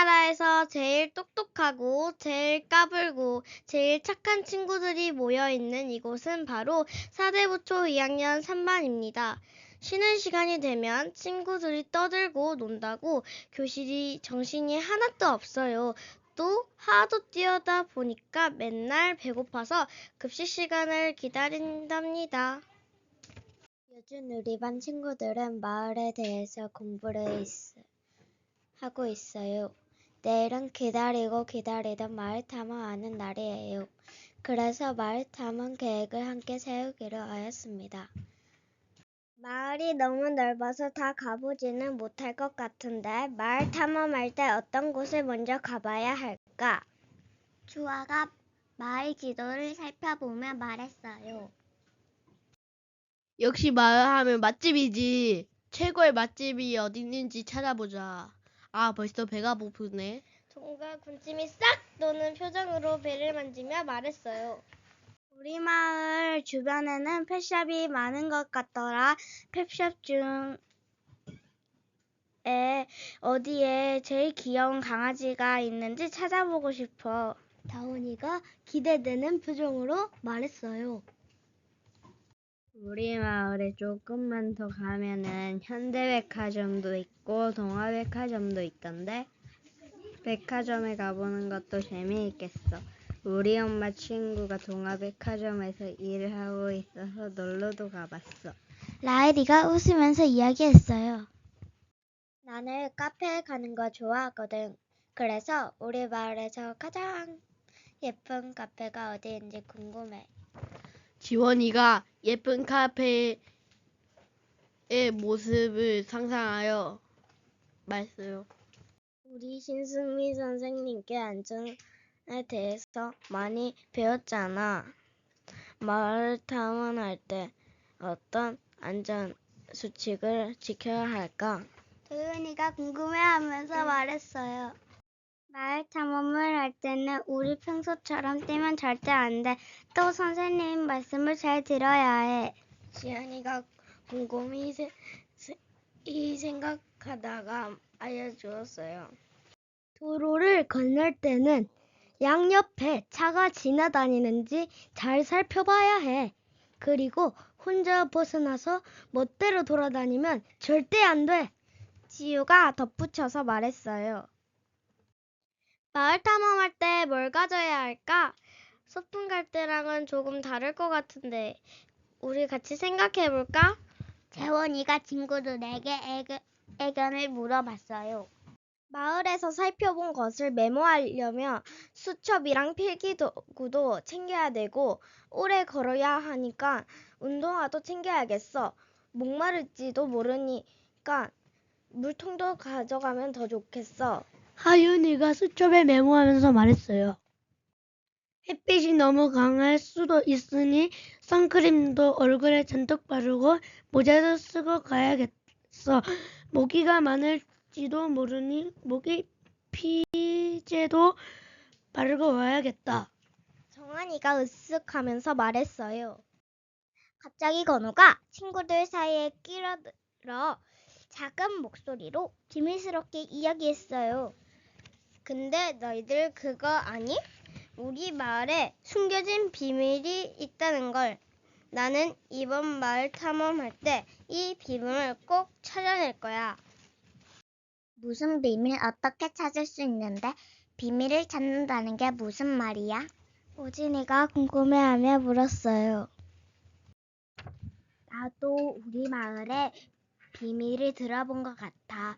우리나라에서 제일 똑똑하고 제일 까불고 제일 착한 친구들이 모여 있는 이곳은 바로 사대부초 2학년 3반입니다. 쉬는 시간이 되면 친구들이 떠들고 논다고 교실이 정신이 하나도 없어요. 또 하도 뛰어다 보니까 맨날 배고파서 급식 시간을 기다린답니다. 요즘 우리 반 친구들은 마을에 대해서 공부를 있- 하고 있어요. 내일은 기다리고 기다리던 마을 탐험하는 날이에요. 그래서 마을 탐험 계획을 함께 세우기로 하였습니다. 마을이 너무 넓어서 다 가보지는 못할 것 같은데 마을 탐험할 때 어떤 곳을 먼저 가봐야 할까? 주아가 마을 지도를 살펴보며 말했어요. 역시 마을 하면 맛집이지. 최고의 맛집이 어디 있는지 찾아보자. 아, 벌써 배가 고프네. 종과 군침이 싹 도는 표정으로 배를 만지며 말했어요. 우리 마을 주변에는 펫샵이 많은 것 같더라. 펫샵 중에 어디에 제일 귀여운 강아지가 있는지 찾아보고 싶어. 다온이가 기대되는 표정으로 말했어요. 우리 마을에 조금만 더 가면은 현대백화점도 있고 동화백화점도 있던데 백화점에 가보는 것도 재미있겠어. 우리 엄마 친구가 동화백화점에서 일을 하고 있어서 놀러도 가봤어. 라일이가 웃으면서 이야기했어요. 나는 카페에 가는 거 좋아하거든. 그래서 우리 마을에서 가장 예쁜 카페가 어디인지 궁금해. 지원이가 예쁜 카페의 모습을 상상하여 말했어요. 우리 신승미 선생님께 안전에 대해서 많이 배웠잖아. 마을 탐험할 때 어떤 안전 수칙을 지켜야 할까? 도윤이가 궁금해하면서 말했어요. 마을 탐험을 할 때는 우리 평소처럼 뛰면 절대 안 돼. 또 선생님 말씀을 잘 들어야 해. 지연이가 곰곰이 세, 세, 이 생각하다가 알려주었어요. 도로를 건널 때는 양옆에 차가 지나다니는지 잘 살펴봐야 해. 그리고 혼자 벗어나서 멋대로 돌아다니면 절대 안 돼. 지우가 덧붙여서 말했어요. 마을 탐험할 때 뭘 가져야 할까? 소풍 갈 때랑은 조금 다를 것 같은데 우리 같이 생각해 볼까? 재원이가 친구들 에게 애견, 애견을 물어봤어요. 마을에서 살펴본 것을 메모하려면 수첩이랑 필기도구도 챙겨야 되고 오래 걸어야 하니까 운동화도 챙겨야겠어. 목마를지도 모르니까 물통도 가져가면 더 좋겠어. 하윤이가 수첩에 메모하면서 말했어요. 햇빛이 너무 강할 수도 있으니 선크림도 얼굴에 잔뜩 바르고 모자도 쓰고 가야겠어. 모기가 많을지도 모르니 모기 피제도 바르고 와야겠다. 정한이가 으쓱하면서 말했어요. 갑자기 건우가 친구들 사이에 끼어들어 작은 목소리로 비밀스럽게 이야기했어요. 근데 너희들 그거 아니? 우리 마을에 숨겨진 비밀이 있다는 걸. 나는 이번 마을 탐험할 때 이 비밀을 꼭 찾아낼 거야. 무슨 비밀 어떻게 찾을 수 있는데 비밀을 찾는다는 게 무슨 말이야? 오진이가 궁금해하며 물었어요. 나도 우리 마을에 비밀을 들어본 것 같아.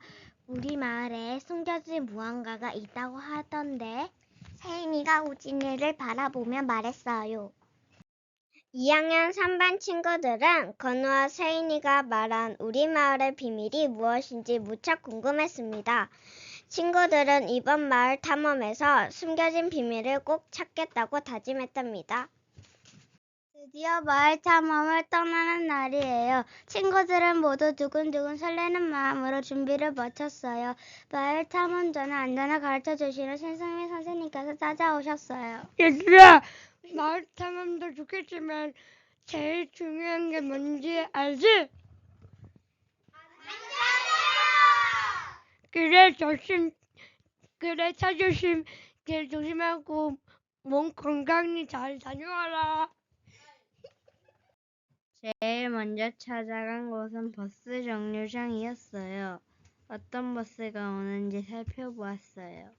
우리 마을에 숨겨진 무언가가 있다고 하던데. 세인이가 우진이를 바라보며 말했어요. 2학년 3반 친구들은 건우와 세인이가 말한 우리 마을의 비밀이 무엇인지 무척 궁금했습니다. 친구들은 이번 마을 탐험에서 숨겨진 비밀을 꼭 찾겠다고 다짐했답니다. 드디어 마을 탐험을 떠나는 날이에요. 친구들은 모두 두근두근 설레는 마음으로 준비를 마쳤어요. 마을 탐험 전에 안전을 가르쳐 주시는 신승민 선생님께서 찾아오셨어요. 얘들아, 마을 탐험도 좋겠지만 제일 중요한 게 뭔지 알지? 그래, 조심, 그래 차 조심 길 조심하고 몸 건강히 잘 다녀와라. 제일 먼저 찾아간 곳은 버스 정류장이었어요. 어떤 버스가 오는지 살펴보았어요.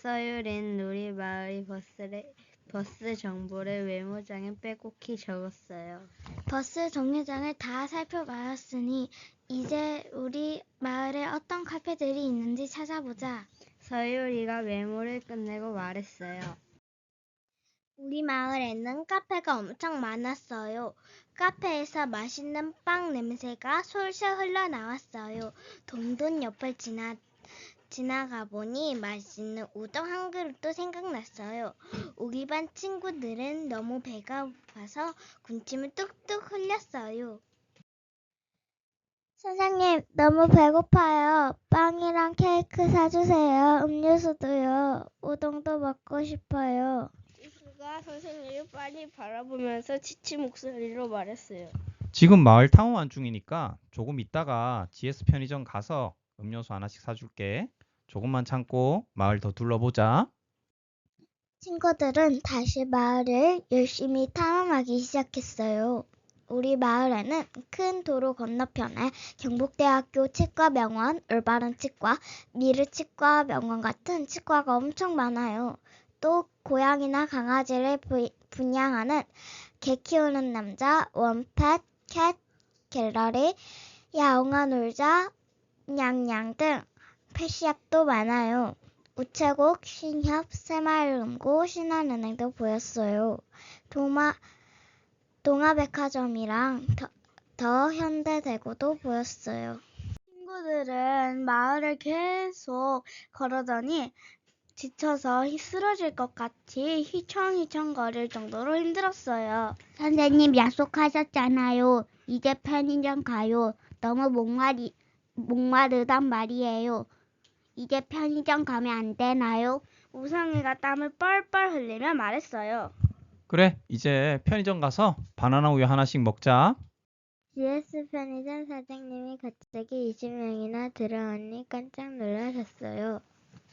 서유린 우리 마을이 버스를, 버스 정보를 메모장에 빼곡히 적었어요. 버스 정류장을 다 살펴봤으니 이제 우리 마을에 어떤 카페들이 있는지 찾아보자. 서유리가 메모를 끝내고 말했어요. 우리 마을에는 카페가 엄청 많았어요. 카페에서 맛있는 빵 냄새가 솔솔 흘러나왔어요. 동돈 옆을 지나, 지나가 보니 맛있는 우동 한 그릇도 생각났어요. 우리 반 친구들은 너무 배가 고파서 군침을 뚝뚝 흘렸어요. 선생님, 너무 배고파요. 빵이랑 케이크 사주세요. 음료수도요. 우동도 먹고 싶어요. 지수가 선생님을 빤히 바라보면서 지친 목소리로 말했어요. 지금 마을 탐험한 중이니까 조금 있다가 GS 편의점 가서 음료수 하나씩 사줄게. 조금만 참고 마을 더 둘러보자. 친구들은 다시 마을을 열심히 탐험하기 시작했어요. 우리 마을에는 큰 도로 건너편에 경북대학교 치과병원, 올바른 치과, 미르 치과 병원 같은 치과가 엄청 많아요. 또 고양이나 강아지를 부- 분양하는 개 키우는 남자, 원펫, 캣, 갤러리, 야옹아 놀자, 냥냥 등 펫샵도 많아요. 우체국, 신협, 새마을금고, 신한은행도 보였어요. 도마, 동아백화점이랑 더, 더 현대대구도 보였어요. 친구들은 마을을 계속 걸어더니 지쳐서 쓰러질 것 같이 휘청휘청 거릴 정도로 힘들었어요. 선생님 약속하셨잖아요. 이제 편의점 가요. 너무 목마리, 목마르단 말이에요. 이제 편의점 가면 안 되나요? 우성이가 땀을 뻘뻘 흘리며 말했어요. 그래, 이제 편의점 가서 바나나 우유 하나씩 먹자. GS 편의점 사장님이 갑자기 20명이나 들어오니 깜짝 놀라셨어요.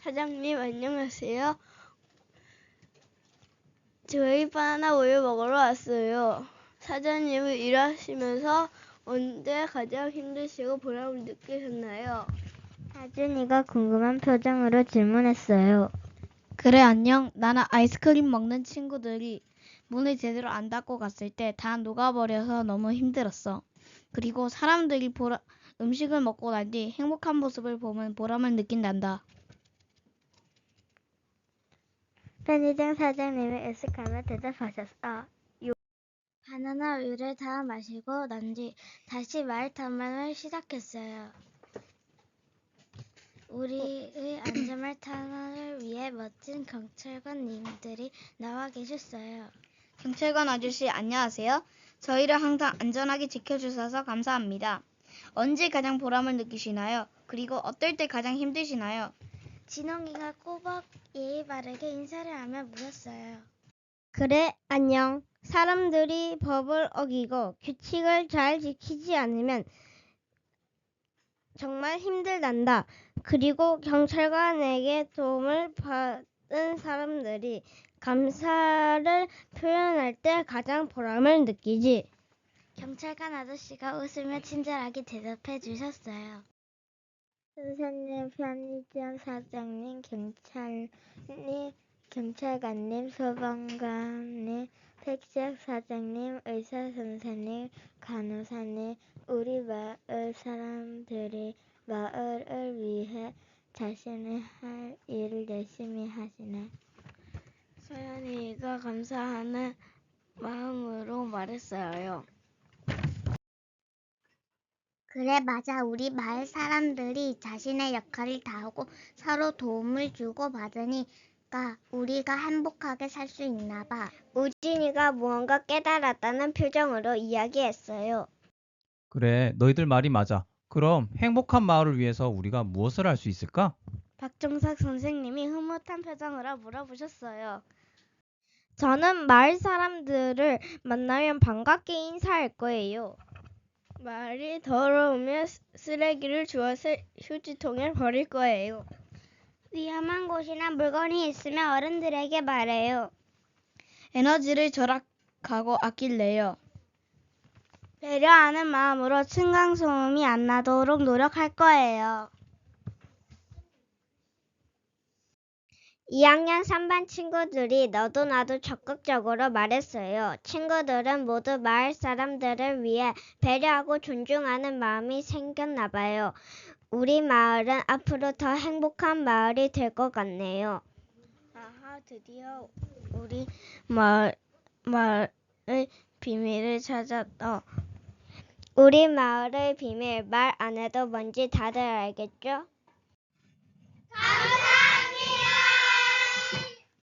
사장님 안녕하세요. 저희 바나나 우유 먹으러 왔어요. 사장님은 일하시면서 언제 가장 힘드시고 보람을 느끼셨나요? 하준이가 궁금한 표정으로 질문했어요. 그래 안녕. 나는 아이스크림 먹는 친구들이 문을 제대로 안 닫고 갔을 때 다 녹아버려서 너무 힘들었어. 그리고 사람들이 보라, 음식을 먹고 난 뒤 행복한 모습을 보면 보람을 느낀단다. 편의점 사장님이 으쓱하며 대답하셨어. 바나나 우유를 다 마시고 난 뒤 다시 말 탐험을 시작했어요. 우리의 안전말 탐험을 위해 멋진 경찰관님들이 나와 계셨어요. 경찰관 아저씨 안녕하세요. 저희를 항상 안전하게 지켜주셔서 감사합니다. 언제 가장 보람을 느끼시나요? 그리고 어떨 때 가장 힘드시나요? 진홍이가 꼬박 예의 바르게 인사를 하며 물었어요. 그래, 안녕. 사람들이 법을 어기고 규칙을 잘 지키지 않으면 정말 힘들단다. 그리고 경찰관에게 도움을 받은 사람들이 감사를 표현할 때 가장 보람을 느끼지. 경찰관 아저씨가 웃으며 친절하게 대답해 주셨어요. 선생님, 편의점 사장님, 경찰님, 경찰관님, 소방관님, 팩샵 사장님, 의사 선생님, 간호사님, 우리 마을 사람들이 마을을 위해 자신의 할 일을 열심히 하시네. 서연이가 감사하는 마음으로 말했어요. 그래, 맞아. 우리 마을 사람들이 자신의 역할을 다하고 서로 도움을 주고 받으니까 우리가 행복하게 살 수 있나 봐. 우진이가 무언가 깨달았다는 표정으로 이야기했어요. 그래, 너희들 말이 맞아. 그럼 행복한 마을을 위해서 우리가 무엇을 할 수 있을까? 박정석 선생님이 흐뭇한 표정으로 물어보셨어요. 저는 마을 사람들을 만나면 반갑게 인사할 거예요. 마을이 더러우면 쓰- 쓰레기를 주워서 휴지통에 버릴 거예요. 위험한 곳이나 물건이 있으면 어른들에게 말해요. 에너지를 절약하고 아낄래요. 배려하는 마음으로 층간소음이 안 나도록 노력할 거예요. 2학년 3반 친구들이 너도 나도 적극적으로 말했어요. 친구들은 모두 마을 사람들을 위해 배려하고 존중하는 마음이 생겼나 봐요. 우리 마을은 앞으로 더 행복한 마을이 될 것 같네요. 아하, 드디어 우리 마을, 마을의 비밀을 찾았다. 우리 마을의 비밀 말 안 해도 뭔지 다들 알겠죠?